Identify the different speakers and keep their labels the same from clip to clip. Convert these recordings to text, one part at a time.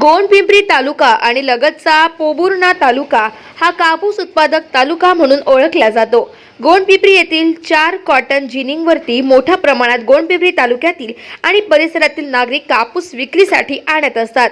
Speaker 1: गोंडपिंपरी तालुका आणि लगतचा पोबुर्णा तालुका हा कापूस उत्पादक तालुका म्हणून ओळखला जातो. गोंडपिंपरी येथील चार कॉटन जिनिंगवरती मोठ्या प्रमाणात गोंडपिंपरी तालुक्यातील आणि परिसरातील नागरिक कापूस विक्रीसाठी आणत असतात.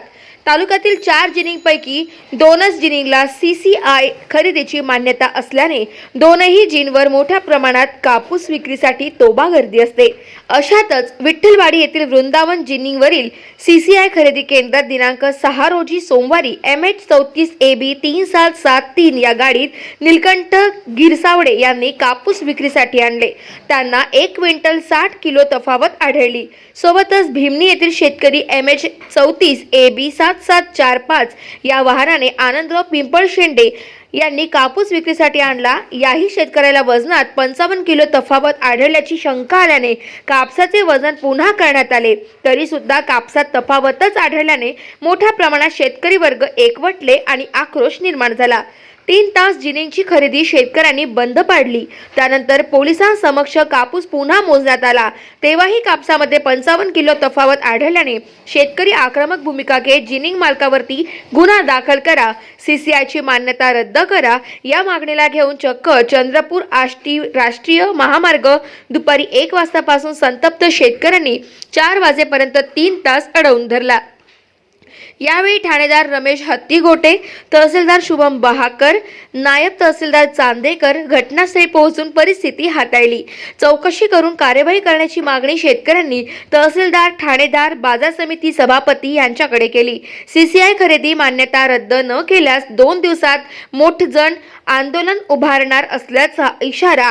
Speaker 1: तालुक्यातील चार जिनिंगपैकी दोनच जिनिंगला सी सी आय खरेदीची मान्यता असल्याने दोनही जिनवर मोठ्या प्रमाणात कापूस विक्रीसाठी तोबा गर्दी असते. अशातच विठ्ठलवाडी येथील वृंदावन जिनिंगवरील सी सी आय खरेदी केंद्रात दिनांक सहा रोजी सोमवारी एम एच चौतीस ए बी तीन सात सात तीन या गाडीत निलकंठ गिरसावडे यांनी कापूस विक्रीसाठी आणले. त्यांना एक क्विंटल साठ किलो तफावत आढळली. सोबतच भीमनी येथील शेतकरी एम एच चौतीस ए बी सात सात चार पाच या वाहनाने आनंदराव पिंपळ शेंडे यांनी कापूस विक्रीसाठी आणला. याही शेतकऱ्याला वजनात पंचावन्न किलो तफावत आढळल्याची शंका आल्याने कापसाचे वजन पुन्हा करण्यात आले. तरी सुद्धा कापसात तफावतच आढळल्याने मोठ्या प्रमाणात शेतकरी वर्ग एकवटले आणि आक्रोश निर्माण झाला. तीन तास जिनिंगची खरेदी शेतकऱ्यांनी बंद पाडली. त्यानंतर पोलिसांसमक्ष कापूस पुन्हा मोजण्यात आला. तेव्हाही कापसामध्ये पंचावन्न किलो तफावत आढळल्याने शेतकरी आक्रमक भूमिका घेत जिनिंग मालकावरती गुन्हा दाखल करा. सीसीआयची मान्यता रद्द करा. या मागणीला घेऊन चक्क चंद्रपूर आष्टी राष्ट्रीय महामार्ग दुपारी एक वाजतापासून संतप्त शेतकऱ्यांनी चार वाजेपर्यंत तीन तास अडवून धरला. यावेळी ठाणेदार रमेश हत्तीगोटे तहसीलदार शुभम बहाकर नायब तहसीलदार चांदेकर घटनास्थळी पोहोचून परिस्थिती हाताळली. चौकशी करून कार्यवाही करण्याची मागणी शेतकऱ्यांनी तहसीलदार ठाणेदार बाजार समिती सभापती यांच्याकडे केली. सीसीआय खरेदी मान्यता रद्द न केल्यास दोन दिवसात मोठजण आंदोलन उभारणार असल्याचा इशारा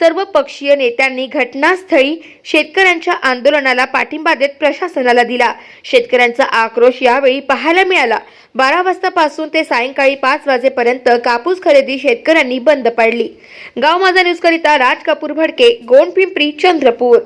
Speaker 1: सर्व पक्षीय नेत्यांनी घटनास्थळी शेतकऱ्यांच्या आंदोलनाला पाठिंबा देत प्रशासनाला दिला. शेतकऱ्यांचा आक्रोश यावेळी पाहायला मिळाला. बारा वाजतापासून ते सायंकाळी पाच वाजेपर्यंत कापूस खरेदी शेतकऱ्यांनी बंद पाडली. गाव माझा न्यूज करिता राज कपूर भडके गोंडपिंपरी चंद्रपूर.